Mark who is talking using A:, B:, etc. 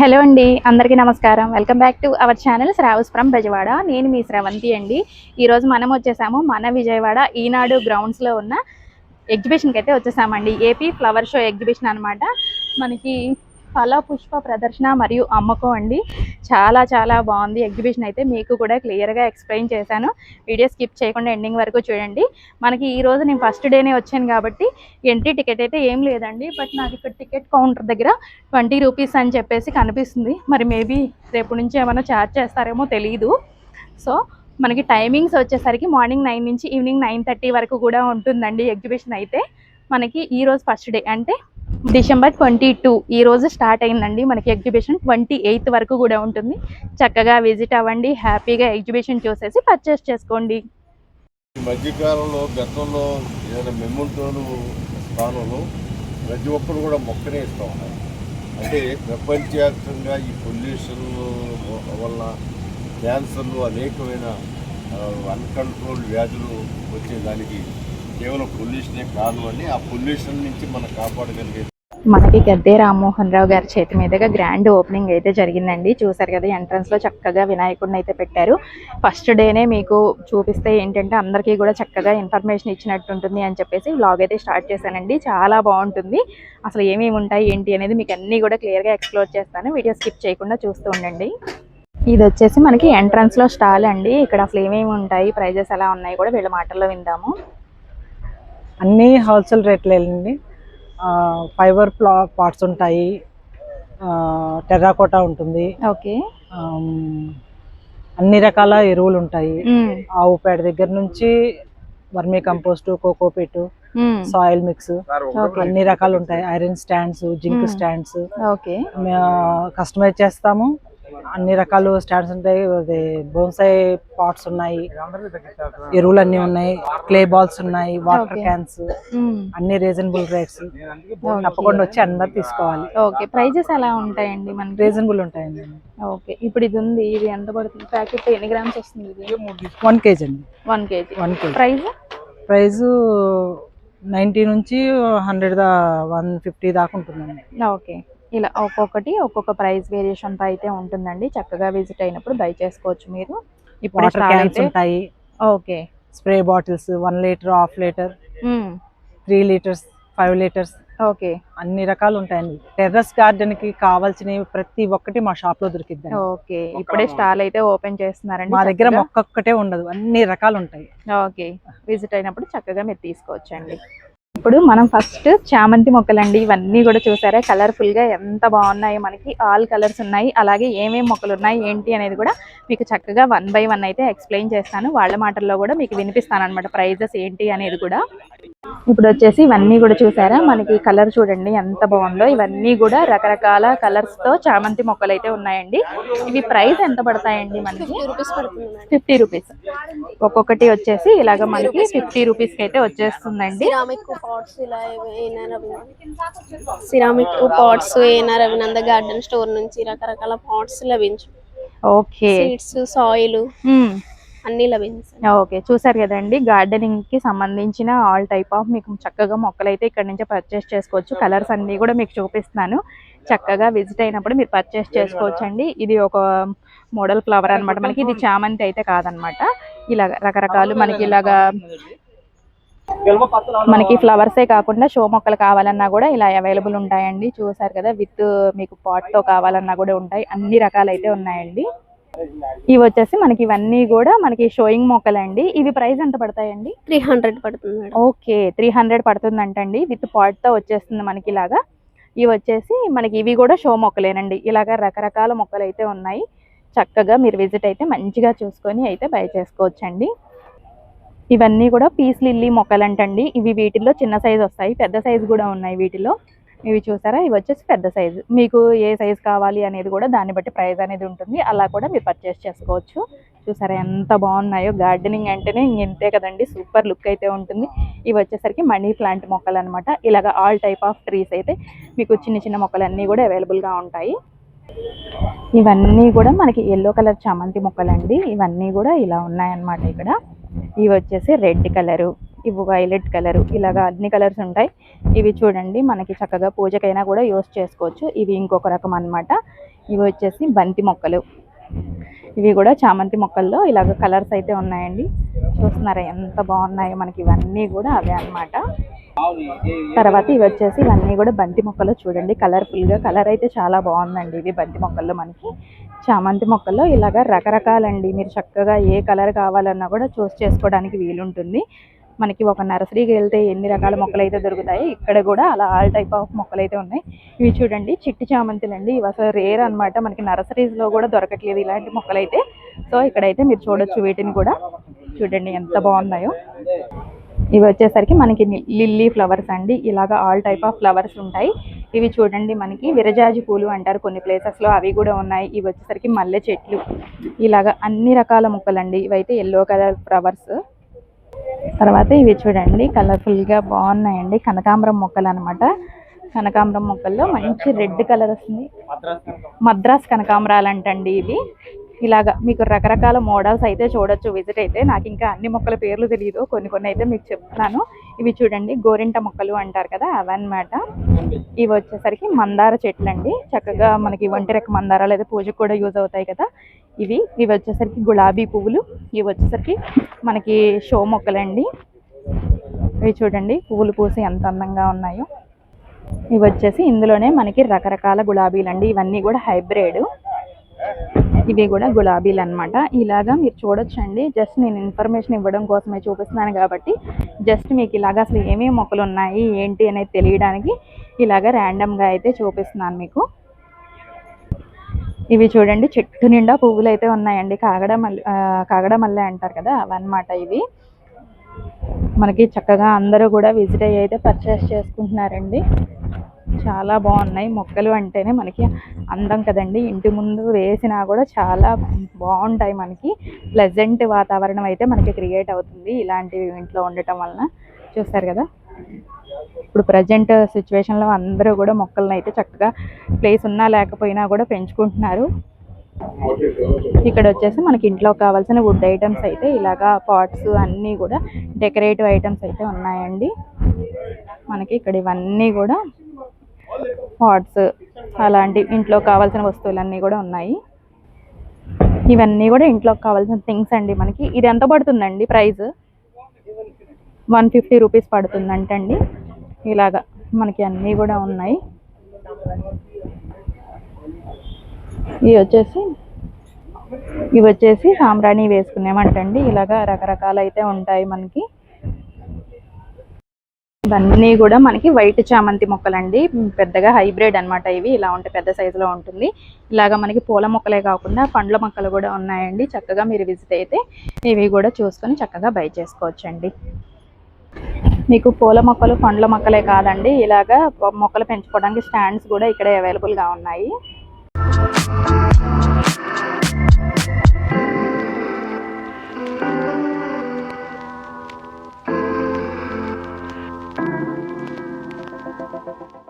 A: Hello అండి అందరికీ నమస్కారం. Welcome back to our channel Shravas from Bezawada. నేను మీ శ్రవంతి అండి. ఈరోజు మనం వచ్చేసాము మన విజయవాడ ఈనాడు గ్రౌండ్స్లో ఉన్న ఎగ్జిబిషన్కి అయితే వచ్చేసామండి. ఏపీ ఫ్లవర్ షో ఎగ్జిబిషన్ అన్నమాట. మనకి ఫల పుష్ప ప్రదర్శన మరియు అమ్మకం అండి. చాలా చాలా బాగుంది. ఎగ్జిబిషన్ అయితే మీకు కూడా క్లియర్గా ఎక్స్ప్లెయిన్ చేశాను. వీడియో స్కిప్ చేయకుండా ఎండింగ్ వరకు చూడండి. మనకి ఈ రోజు నేను ఫస్ట్ డేనే వచ్చాను కాబట్టి ఎంట్రీ టికెట్ అయితే ఏం లేదండి. బట్ నాకు ఇక్కడ టికెట్ కౌంటర్ దగ్గర ట్వంటీ రూపీస్ అని చెప్పేసి కనిపిస్తుంది. మరి మేబీ రేపు నుంచి ఏమైనా ఛార్జ్ చేస్తారేమో తెలియదు సో మనకి టైమింగ్స్ వచ్చేసరికి మార్నింగ్ నైన్ నుంచి ఈవినింగ్ నైన్ థర్టీ వరకు కూడా ఉంటుందండి ఎగ్జిబిషన్ అయితే. మనకి ఈరోజు ఫస్ట్ డే అంటే డిసెంబర్ ట్వంటీ టూ ఈ రోజు స్టార్ట్ అయిందండి. మనకి ఎగ్జిబిషన్ ట్వంటీ ఎయిత్ వరకు కూడా ఉంటుంది. చక్కగా విజిట్ అవ్వండి హ్యాపీగా ఎగ్జిబిషన్ చూసేసి పర్చేస్ చేసుకోండి.
B: ఈ మధ్యకాలంలో గతంలో ఏదైనా మెమ్మంటోలు స్థానంలో ప్రతి ఒక్కరు కూడా మొక్కనే ఇస్తూ ఉన్నారు. అంటే ప్రపంచవ్యాప్తంగా ఈ పొల్యూషన్ వల్ల క్యాన్సర్లు అనేకమైన అన్కంట్రోల్డ్ వ్యాధులు వచ్చేదానికి కేవలం పొల్యూషనే కాదు అని ఆ పొల్యూషన్ నుంచి మనం కాపాడగలిగేది
A: మనకి గద్దే రామ్మోహన్ రావు గారి చేతి మీదుగా గ్రాండ్ ఓపెనింగ్ అయితే జరిగిందండి. చూసారు కదా ఎంట్రన్స్లో చక్కగా వినాయకుడిని అయితే పెట్టారు. ఫస్ట్ డేనే మీకు చూపిస్తే ఏంటంటే అందరికీ కూడా చక్కగా ఇన్ఫర్మేషన్ ఇచ్చినట్టు ఉంటుంది అని చెప్పేసి వ్లాగ్ అయితే స్టార్ట్ చేశానండి. చాలా బాగుంటుంది. అసలు ఏమేమి ఉంటాయి ఏంటి అనేది మీకు అన్నీ కూడా క్లియర్గా ఎక్స్ప్లోర్ చేస్తాను. వీడియో స్కిప్ చేయకుండా చూస్తూ ఉండండి. ఇది వచ్చేసి మనకి ఎంట్రన్స్లో స్టాల్ అండి. ఇక్కడ అసలు ఏమేమి ఉంటాయి ప్రైజెస్ ఎలా ఉన్నాయి కూడా వీళ్ళ మాటల్లో విందాము.
C: అన్నీ హోల్సేల్ రేట్లేనండి ఫైబర్ ప్లా పార్ట్స్ ఉంటాయి. టెర్రాకోటా ఉంటుంది.
A: ఓకే.
C: అన్ని రకాల ఎరువులు ఉంటాయి. ఆవు పేడ దగ్గర నుంచి vermicompost cocopeat soil mix
A: okay.
C: అన్ని రకాలు ఉంటాయి. Iron stands zinc. Stands.
A: Okay.
C: Customize చేస్తాము. అన్ని రకాలు స్టాండ్స్ ఉంటాయి. అది బోన్సాయి పాట్స్ ఉన్నాయి. ఎరువులు అన్ని ఉన్నాయి. క్లే బాల్స్ ఉన్నాయి. వాటర్. క్యాన్స్ అన్ని రీజనబుల్ రేట్స్ తప్పకుండా వచ్చి అందరు తీసుకోవాలి.
A: ఓకే ప్రైజెస్ ఎలా ఉంటాయండి మనకి?
C: రీజనబుల్ ఉంటాయండి.
A: ఓకే ఇప్పుడు ఇది ఉంది. ఇది ఎంత పడుతుంది? ప్యాకెట్ ఎన్ని గ్రామ్స్ వస్తుంది ఇది?
C: వన్ కేజీ అండి.
A: One KG
C: one KG
A: price
C: price ninety నుంచి హండ్రెడ్ దా వన్ ఫిఫ్టీ దాకా ఉంటుందండి.
A: ఓకే ఇలా ఒక్కొక్కటి ఒక్కొక్క ప్రైస్ వేరియేషన్తో అయితే ఉంటుందండి. చక్కగా విజిట్ అయినప్పుడు బై చేసుకోవచ్చు మీరు. ఇప్పుడు
C: ఉంటాయి.
A: Okay.
C: Spray bottles one litre half litre three litres five litres
A: okay.
C: అన్ని రకాలు ఉంటాయండి. టెర్రస్ గార్డెన్కి కావాల్సినవి ప్రతి ఒక్కటి మా షాప్లో దొరికిద్ది
A: ఓకే ఇప్పుడే స్టాల్ అయితే ఓపెన్ చేస్తున్నారండి
C: మా దగ్గర ఒక్కటే ఉండదు. అన్ని రకాలు ఉంటాయి.
A: ఓకే. విజిట్ అయినప్పుడు చక్కగా మీరు తీసుకోవచ్చండి. ఇప్పుడు మనం ఫస్ట్ చామంతి మొక్కలండి ఇవన్నీ కూడా చూసారా? కలర్ఫుల్గా ఎంత బాగున్నాయి మనకి. ఆల్ కలర్స్ ఉన్నాయి. అలాగే ఏమేమి మొక్కలు ఉన్నాయి ఏంటి అనేది కూడా మీకు చక్కగా వన్ బై వన్ అయితే ఎక్స్ప్లెయిన్ చేస్తాను. వాళ్ళ మాటల్లో కూడా మీకు వినిపిస్తాను అనమాట ప్రైజెస్ ఏంటి అనేది కూడా. ఇప్పుడు వచ్చేసి ఇవన్నీ కూడా చూసారా? మనకి కలర్ చూడండి ఎంత బాగుందో. ఇవన్నీ కూడా రకరకాల కలర్స్తో చామంతి మొక్కలు అయితే ఉన్నాయండి. ఇవి ప్రైస్ ఎంత పడతాయండి మనకి? ఫిఫ్టీ రూపీస్ ఒక్కొక్కటి వచ్చేసి ఇలాగ మనకి ఫిఫ్టీ రూపీస్కి అయితే వచ్చేస్తుందండి.
D: పాట్స్ ఇలా సిరామిక్ పాట్స్ ఏనా రవినంద గార్డెన్ స్టోర్ నుంచి రకరకాల పాట్స్ లభించు.
A: ఓకే.
D: Seeds soil. అన్ని లభించాయి.
A: ఓకే. చూసారు కదండి గార్డెనింగ్కి సంబంధించిన ఆల్ టైప్ ఆఫ్ మీకు చక్కగా మొక్కలు అయితే ఇక్కడ నుంచి పర్చేస్ చేసుకోవచ్చు. కలర్స్ అన్ని కూడా మీకు చూపిస్తున్నాను. చక్కగా విజిట్ అయినప్పుడు మీరు పర్చేస్ చేసుకోవచ్చు అండి ఇది ఒక మోడల్ ఫ్లవర్ అన్నమాట. మనకి ఇది చామంతి అయితే కాదనమాట ఇలాగ రకరకాలు మనకి ఇలాగా మనకి ఫ్లవర్సే కాకుండా షో మొక్కలు కావాలన్నా కూడా ఇలా అవైలబుల్ ఉంటాయండి. చూసారు కదా విత్ మీకు pot తో కావాలన్నా కూడా ఉంటాయి. అన్ని రకాలు అయితే ఉన్నాయండి. ఇవి వచ్చేసి మనకి ఇవన్నీ కూడా మనకి షోయింగ్ మొక్కలండి. ఇవి ప్రైస్ ఎంత పడతాయండి?
D: త్రీ హండ్రెడ్ పడుతుంది
A: ఓకే త్రీ హండ్రెడ్ పడుతుందంటండి. విత్తో వచ్చేస్తుంది మనకి ఇలాగా. ఇవి వచ్చేసి మనకి ఇవి కూడా షో మొక్కలేనండి. ఇలాగా రకరకాల మొక్కలు అయితే ఉన్నాయి. చక్కగా మీరు విజిట్ అయితే మంచిగా చూసుకొని అయితే బై చేసుకోవచ్చండి. ఇవన్నీ కూడా పీస్ లిల్లీ మొక్కలంటండి. ఇవి వీటిల్లో చిన్న సైజు వస్తాయి. పెద్ద సైజు కూడా ఉన్నాయి వీటిలో ఇవి చూసారా? ఇవి వచ్చేసి పెద్ద సైజు. మీకు ఏ సైజు కావాలి అనేది కూడా దాన్ని బట్టి ప్రైస్ అనేది ఉంటుంది. అలా కూడా మీరు పర్చేస్ చేసుకోవచ్చు. చూసారా? ఎంత బాగున్నాయో. గార్డెనింగ్ అంటేనే ఇంతే కదండి. సూపర్ లుక్ అయితే ఉంటుంది. ఇవి వచ్చేసరికి మనీ ప్లాంట్ మొక్కలు అనమాట ఇలాగ ఆల్ టైప్ ఆఫ్ ట్రీస్ అయితే మీకు చిన్న చిన్న మొక్కలన్నీ కూడా అవైలబుల్గా ఉంటాయి. ఇవన్నీ కూడా మనకి ఎల్లో కలర్ చామంతి మొక్కలండి. ఇవన్నీ కూడా ఇలా ఉన్నాయన్నమాట ఇక్కడ. ఇవి వచ్చేసి రెడ్ కలరు ఇవి వైలెట్ కలరు ఇలాగా అన్ని కలర్స్ ఉంటాయి. ఇవి చూడండి మనకి చక్కగా పూజకైనా కూడా యూస్ చేసుకోవచ్చు. ఇవి ఇంకొక రకం అన్నమాట. ఇవి వచ్చేసి బంతి మొక్కలు. ఇవి కూడా చామంతి మొక్కల్లో ఇలాగ కలర్స్ అయితే ఉన్నాయండి. చూస్తున్నారా ఎంత బాగున్నాయో మనకి ఇవన్నీ కూడా అవే అన్నమాట. తర్వాత ఇవి వచ్చేసి ఇవన్నీ కూడా బంతి మొక్కలు చూడండి. కలర్ఫుల్గా కలర్ అయితే చాలా బాగుందండి ఇవి బంతి మొక్కల్లో మనకి. చామంతి మొక్కల్లో ఇలాగ రకరకాలండి. మీరు చక్కగా ఏ కలర్ కావాలన్నా కూడా చూస్ చేసుకోవడానికి వీలుంటుంది. మనకి ఒక నర్సరీకి వెళ్తే ఎన్ని రకాల మొక్కలు అయితే దొరుకుతాయి ఇక్కడ కూడా అలా ఆల్ టైప్ ఆఫ్ మొక్కలు అయితే ఉన్నాయి. ఇవి చూడండి చిట్టి చామంతులు అండి ఇవి అసలు రేర్ అనమాట మనకి నర్సరీస్లో కూడా దొరకట్లేదు ఇలాంటి మొక్కలు అయితే సో ఇక్కడైతే మీరు చూడొచ్చు వీటిని కూడా. చూడండి ఎంత బాగున్నాయో. ఇవి వచ్చేసరికి మనకి లిల్లీ ఫ్లవర్స్ అండి. ఇలాగ ఆల్ టైప్ ఆఫ్ ఫ్లవర్స్ ఉంటాయి. ఇవి చూడండి మనకి విరజాజి పూలు అంటారు కొన్ని ప్లేసెస్లో. అవి కూడా ఉన్నాయి. ఇవి వచ్చేసరికి మల్లె చెట్లు. ఇలాగ అన్ని రకాల మొక్కలండి. ఇవైతే ఎల్లో కలర్ ఫ్లవర్స్ తర్వాత ఇవి చూడండి. కలర్ఫుల్గా బాగున్నాయండి. కనకాంబరం మొక్కలు అన్నమాట. కనకాంబరం మొక్కల్లో మంచి రెడ్ కలర్ వస్తుంది మద్రాస్ కనకాంబరాలు అంటండి ఇవి. ఇలాగా మీకు రకరకాల మోడల్స్ అయితే చూడొచ్చు విజిట్ అయితే. నాకు ఇంకా అన్ని మొక్కల పేర్లు తెలియదు కొన్ని కొన్ని అయితే మీకు చెప్తున్నాను. ఇవి చూడండి గోరింట మొక్కలు అంటారు కదా అవన్నమాట. ఇవి వచ్చేసరికి మందార చెట్లు అండి చక్కగా మనకి ఒంటి రకం మందార లేదా పూజకు కూడా యూజ్ అవుతాయి కదా. ఇవి ఇవి వచ్చేసరికి గులాబీ పువ్వులు. ఇవి వచ్చేసరికి మనకి షో మొక్కలండి. ఇవి చూడండి పువ్వులు పూసి ఎంత అందంగా ఉన్నాయో. ఇవి వచ్చేసి ఇందులోనే మనకి రకరకాల గులాబీలు అండి ఇవన్నీ కూడా హైబ్రిడ్. ఇవి కూడా గులాబీలు అన్నమాట. ఇలాగా మీరు చూడొచ్చండి. జస్ట్ నేను ఇన్ఫర్మేషన్ ఇవ్వడం కోసమే చూపిస్తున్నాను కాబట్టి జస్ట్ మీకు ఇలాగ అసలు ఏమేమి మొక్కలు ఉన్నాయి ఏంటి అనేది తెలియడానికి ఇలాగా ర్యాండమ్గా అయితే చూపిస్తున్నాను మీకు. ఇవి చూడండి చెట్టు నిండా పువ్వులు అయితే ఉన్నాయండి. కాగడ మల్లె కాగడ మల్లె అంటారు కదా అవన్నమాట ఇవి. మనకి చక్కగా అందరూ కూడా విజిట్ అయ్యి అయితే పర్చేస్ చేసుకుంటున్నారండి. చాలా బాగున్నాయి. మొక్కలు అంటేనే మనకి అందం కదండి. ఇంటి ముందు వేసినా కూడా చాలా బాగుంటాయి మనకి. ప్లెజెంట్ వాతావరణం అయితే మనకి క్రియేట్ అవుతుంది ఇలాంటివి ఇంట్లో ఉండటం వలన. చూస్తారు కదా? ఇప్పుడు ప్రజెంట్ సిచ్యువేషన్లో అందరూ కూడా మొక్కలను అయితే చక్కగా ప్లేస్ ఉన్నా లేకపోయినా కూడా పెంచుకుంటున్నారు. ఇక్కడ వచ్చేసి మనకి ఇంట్లో కావాల్సిన వుడ్ ఐటమ్స్ అయితే ఇలాగా పాట్స్ అన్నీ కూడా డెకరేటివ్ ఐటమ్స్ అయితే ఉన్నాయండి. మనకి ఇక్కడ ఇవన్నీ కూడా పాట్స్ అలాంటి ఇంట్లో కావాల్సిన వస్తువులన్నీ కూడా ఉన్నాయి. ఇవన్నీ కూడా ఇంట్లోకి కావాల్సిన థింగ్స్ అండి మనకి. ఇది ఎంత పడుతుందండి ప్రైస్? వన్ ఫిఫ్టీ రూపీస్ పడుతుందంటండి. ఇలాగా మనకి అన్నీ కూడా ఉన్నాయి. ఇవి వచ్చేసి ఇవి వచ్చేసి సాంబ్రాణి వేసుకునేమంటండి ఇలాగా రకరకాలైతే అయితే ఉంటాయి మనకి. ఇవన్నీ కూడా మనకి వైట్ చామంతి మొక్కలండి. పెద్దగా హైబ్రిడ్ అన్నమాట ఇవి. ఇలా ఉంటే పెద్ద సైజులో ఉంటుంది. ఇలాగా మనకి పూల మొక్కలే కాకుండా పండ్ల మొక్కలు కూడా ఉన్నాయండి. చక్కగా మీరు విజిట్ అయితే ఇవి కూడా చూసుకొని చక్కగా బై చేసుకోవచ్చండి. మీకు పూల మొక్కలు పండ్ల మొక్కలే కాదండి. ఇలాగా మొక్కలు పెంచుకోవడానికి స్టాండ్స్ కూడా ఇక్కడే అవైలబుల్గా ఉన్నాయి. Thank you.